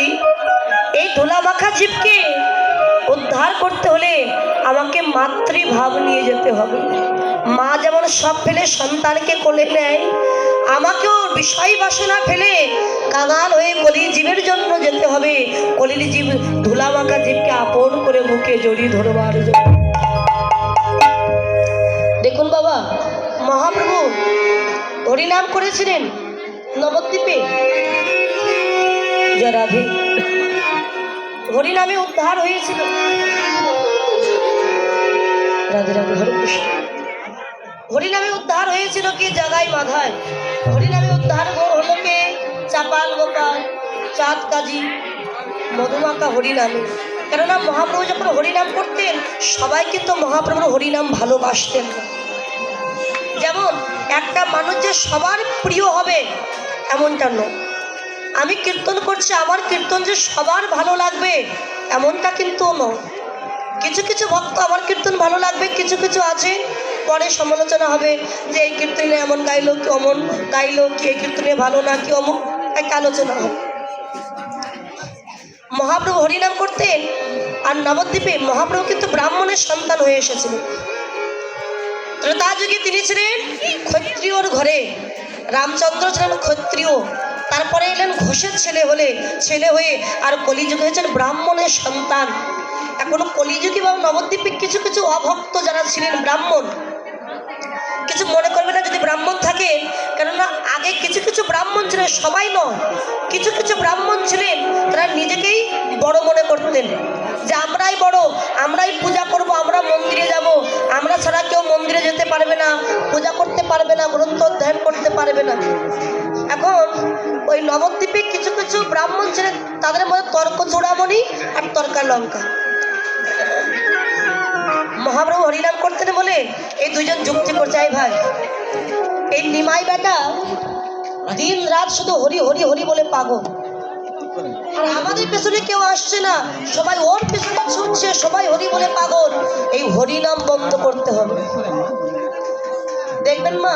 দাদি এই ধুলা মাখা জীবকে উদ্ধার করতে হলে আমাকে মাতৃভাব নিয়ে যেতে হবে। মা যেমন সব ফেলে সন্তানকে কোলে নেয়, আমাকেও বিষয় বাসনা ফেলে কাঙাল হয়ে কলি জীবের জন্য যেতে হবে। কলির জীব ধুলা মাখা জীবকে আপন করে বুকে জড়িয়ে ধরবার দেখুন বাবা, মহাপ্রভু হরিনাম করেছিলেন নবদ্বীপে। রাধে। হরিনামে উদ্ধার হয়েছিল। রাধে রাধে, হরে কৃষ্ণ। হরিনামে উদ্ধার হয়েছিল কি? জাগাই মাধায় হরিনামে উদ্ধার গো- হলো কে চাপাল গোপাল চাঁদ কাজী মধুমাকা হরিনামে কেননা মহাপ্রভু যখন হরিনাম করতেন, সবাই কিন্তু মহাপ্রভুর হরিনাম ভালোবাসতেন যেমন, একটা মানুষ যে সবার প্রিয় হবে, এমনটা নয়। আমি কীর্তন করছি, আমার কীর্তন যে সবার ভালো লাগবে, এমনটা কিন্তু নয়। কিছু কিছু ভক্ত আমার কীর্তন ভালো লাগবে, কিছু কিছু আছে। পরে সমালোচনা হবে যে এই কীর্তনে এমন গাইলো, কি অমন গাইলো, কি এই কীর্তনে ভালো না, কি অমন একটা আলোচনা হবে। মহাপ্রভু হরিনাম করতেন, আর নবদ্বীপে মহাপ্রভু কিন্তু ব্রাহ্মণের সন্তান হয়ে এসেছিলেন ত্রেতা যুগে তিনি ছিলেন ক্ষত্রিয়র ঘরে, রামচন্দ্র ছিলেন ক্ষত্রিয়। তারপরে এলেন ঘোষের ছেলে হলে, ছেলে হয়ে আর কলিযুগে হয়েছেন ব্রাহ্মণের সন্তান। এখন কলিযুগী বা নবদ্বীপে কিছু কিছু অভক্ত যারা ছিলেন ব্রাহ্মণ, কিছু মনে করবে না যদি ব্রাহ্মণ থাকেন কেননা আগে কিছু কিছু ব্রাহ্মণ ছিলেন, সবাই নয়, কিছু কিছু ব্রাহ্মণ ছিলেন, তারা নিজেকেই বড় মনে করতেন। যে আমরাই বড়, আমরাই পূজা করব, আমরা মন্দিরে যাব, আমরা ছাড়া কেউ মন্দিরে যেতে পারবে না, পূজা করতে পারবে না, গ্রন্থ অধ্যয়ন করতে পারবে না। এখন ওই নবদ্বীপে কিছু কিছু ব্রাহ্মণ ছিলেন, তাদের মধ্যে তর্ক চূড়ামণি আর তর্কা লঙ্কা মহাপ্রভু হরিনাম করতেন বলে এই দুজন যুক্তি করছে ভাই, এই নিমাই বেটা দিন রাত শুধু হরি হরি হরি বলে পাগল। আর আমাদের পেছনে কেউ আসছে না, সবাই ওর পেছনে ছুটছে, সবাই হরি বলে পাগল। এই হরিনাম বন্ধ করতে হবে। দেখবেন মা,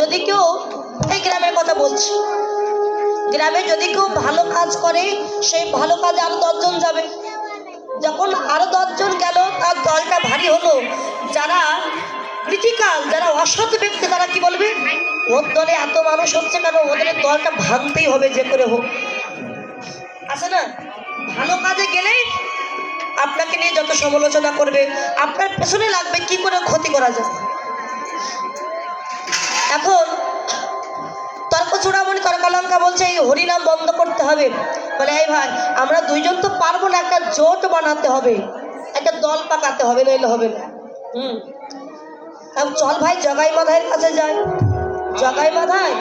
যদি কেউ এই গ্রামের কথা বলছি। গ্রামে যদি কেউ ভালো কাজ করে, সেই ভালো কাজে আরও দশজন যাবে। যখন আরও দশজন গেল, তার দলটা ভারী হলো। যারা ক্রিটিক্যাল যারা অসৎ ব্যক্তি, তারা কি বলবে? ওর দলে এত মানুষ হচ্ছে কেন? ওদের দলটা ভাঙতেই হবে, যে করে হোক। আছে না? ভালো কাজে গেলে আপনাকে নিয়ে যত সমালোচনা করবে, আপনার পেছনে লাগবে কি করে ক্ষতি করা যায়। এখন চূড়ামণি তর্কালঙ্কা বলছে, এই হরিনাম বন্ধ করতে হবে। বলে, এই ভাই, আমরা দুইজন তো পারব না, একটা জোট বানাতে হবে, একটা দল পাকাতে হবে, নইলে হবে না। হুম। চল ভাই, জগাই মাধাইয়ের কাছে যাই। জগাই মাধাই?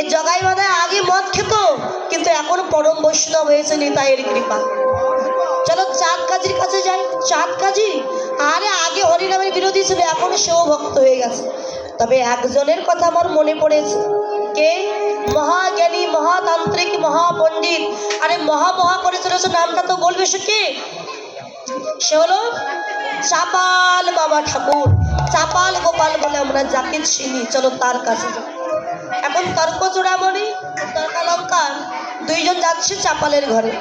এই জগাই মাধায় আগে মদ খেত, কিন্তু এখন পরম বৈষ্ণব হয়েছে নিতাইয়ের কৃপা। চলো চাঁদ কাজির কাছে যাই। চাঁদ কাজি? আরে, আগে হরিনামের বিরোধী ছিল, এখন সেও ভক্ত হয়ে গেছে। তবে একজনের কথা আমার মনে পড়েছে। কে? মহাজ্ঞানী, মহাতান্ত্রিক, মহাপণ্ডিত। আরে মহা মহা করে চলেছে নামটা তো বলবে সে কে? সে হলো চাপাল বাবা ঠাকুর। চাপাল গোপাল বলে আমরা যাকে চিনি চলো তার কাছে এখন তর্ক চূড়ামণি তর্কালঙ্কার দুইজন যাচ্ছে চাপালের ঘরে।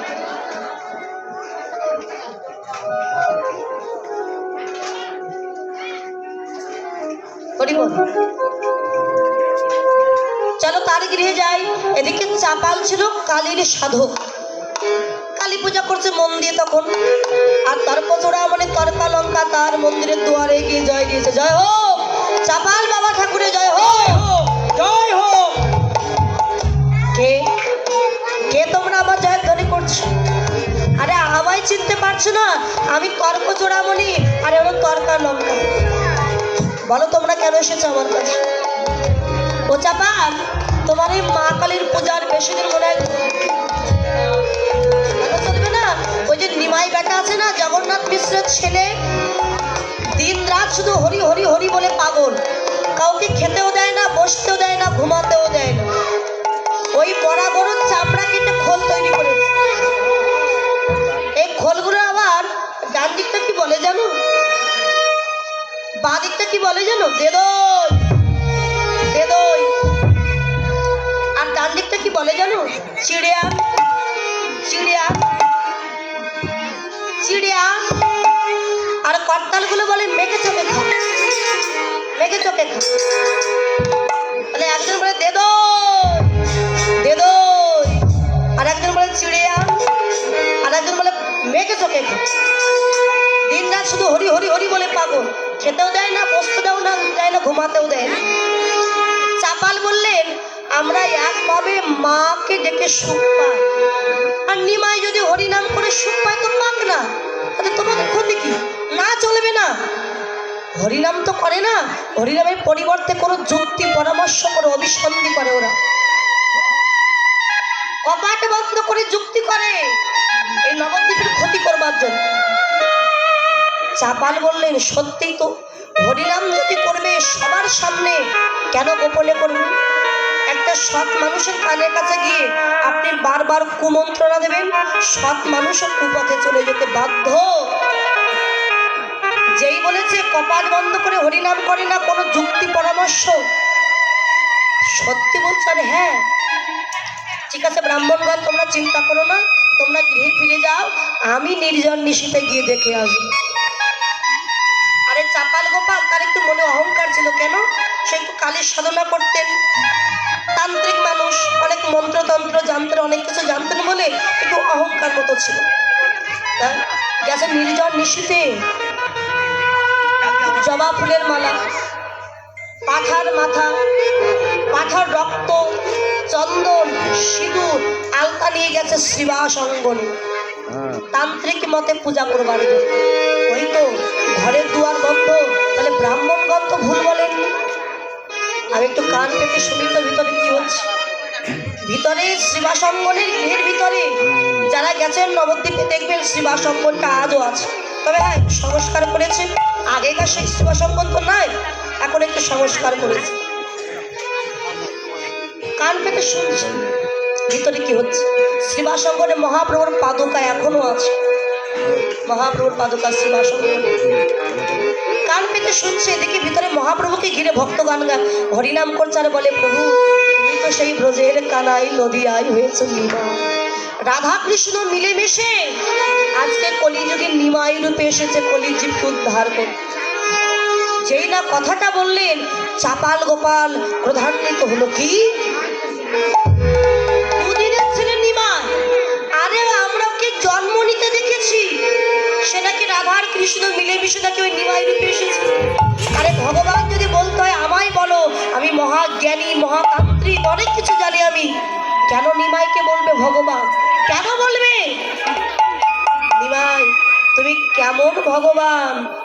বল। চলো তার গৃহে যাই। এদিকে চাপাল ছিল কালীর সাধক। কালী পূজা করছে মন দিয়ে তখন। আর তর্ক চূড়া মানে তর্কা লঙ্কা তার মন্দিরের দুয়ারে গিয়ে জয় দিয়েছে। জয় হো চাপাল বাবা ঠাকুরের জয় হো জয় হোক! কে? কে তোমরা আমার জয় ধ্বনি করছ? আরে আমায় চিনতে পারছ না? আমি তর্ক চূড়ামণি আর তর্কা লঙ্কা। বলো তোমরা কেন এসেছ আমার কাছে? ও তোমার এই মা কালীর পূজার বেশি দিন মনে হয় না? ওই যে নিমাই বেটা আছে না, জগন্নাথ মিশ্রের ছেলে, দিন রাত শুধু হরি হরি হরি বলে পাগল। কাউকে খেতেও দেয় না, বসতেও দেয় না, ঘুমাতেও দেয় না। ওই বড়া চামড়া কেটে খোল তৈরি করেছে। এই খোলগুলো আবার ডান দিকটা কি বলে জানো? বাঁ দিকটা কি বলে জানো? দেদই বেদই আর ডান কি বলে জানো? চিড়িয়া। চিড়িয়া। চিড়িয়া। আর করতালগুলো বলে মেঘে চোখে খা মেঘে চোখে মানে একজন বলে দে দে আর একজন বলে চিড়িয়া। আর একজন বলে মেঘে চোখে খা দিন রাত শুধু হরি হরি হরি বলে পাগল। খেতেও দেয় না বসতে দেও না দেয় না, ঘুমাতেও দেয় না। চাপাল বললেন, আমরা একভাবে মাকে ডেকে সুখ পাই। আর নিমাই যদি হরিনাম করে সুখ পায়, তো পাক না। তাহলে তোমাদের ক্ষতি কি? না চলবে না। হরিনাম তো করে না। হরিনামের পরিবর্তে কোনো যুক্তি, পরামর্শ করে অভিসন্ধি করে ওরা। কপাট বন্ধ করে যুক্তি করে। এই নবদ্বীপের ক্ষতি করবার জন্য। চাপাল বললেন, সত্যিই তো হরিনাম যদি করবে সবার সামনে। কেন গোপনে করবে একটা সৎ মানুষের কানের কাছে গিয়ে আপনি বারবার কুমন্ত্রণা দেবেন, সৎ মানুষও কুপথে চলে যেতে বাধ্য। যেই বলেছে, কপাল বন্ধ করে হরিনাম করে না কোনো যুক্তি পরামর্শ? সত্যি বলছেন হ্যাঁ। ঠিক আছে ব্রাহ্মণগণ তোমরা চিন্তা করো না, তোমরা গৃহে ফিরে যাও, আমি নির্জন নিশিতে গিয়ে দেখে আসব। চাপাল গোপাল তার একটু মনে অহংকার ছিল কেন? সে একটু কালের সাধনা করতেন। তান্ত্রিক মানুষ অনেক মন্ত্রতন্ত্র জানতেন অনেক কিছু জানতেন বলে একটু অহংকার মতো ছিল। হ্যাঁ? গেছে নির্জন নিশিতে। জবা ফুলের মালা পাঠার মাথা পাঠার রক্ত চন্দন সিঁদুর আলতা নিয়ে গেছে শ্রীবাস অঙ্গনে তান্ত্রিক মতে পূজা করবার আমি একটু কান পেতে শুনি তো ভিতরে কি হচ্ছে? ভিতরে শ্রীবাসঙ্গনের গৃহের ভিতরে যারা গেছেন নবদ্বীপে দেখবেন শ্রীবাসঙ্গনটা আজও আছে। তবে হ্যাঁ সংস্কার করেছে। আগেকার সেই শ্রীবাসঙ্গন তো নাই, এখন একটু সংস্কার করেছে। কান পেতে শুনছি। ভিতরে কি হচ্ছে? শ্রীবাসঙ্গনে মহাপ্রভুর পাদুকা এখনও আছে। মহাপ্রভুর কান পেতে শুনছে এদিকে ভিতরে মহাপ্রভুকে ঘিরে ভক্তগান গা হরিনাম করছে বলে, প্রভু, তুমি তো সেই ব্রজের কানাই নদিয়াই হয়েছ নিমা। রাধা কৃষ্ণ মিলেমিশে আজকে কলিযুগে নিমাই রূপে এসেছে কলিজীবকে উদ্ধার করতে যেই না কথাটা বললেন, চাপাল গোপাল প্রধান্বিত হলো কি? সে নাকি রাধার কৃষ্ণ মিলেমিশে নাকি ওই নিমাই রূপে এসেছে। আরে ভগবান যদি বলতে হয় আমায় বলো, আমি মহাজ্ঞানী মহাতান্ত্রিক অনেক কিছু জানি আমি। কেন নিমাইকে বলবে ভগবান? কেন বলবে? নিমাই, তুমি কেমন ভগবান?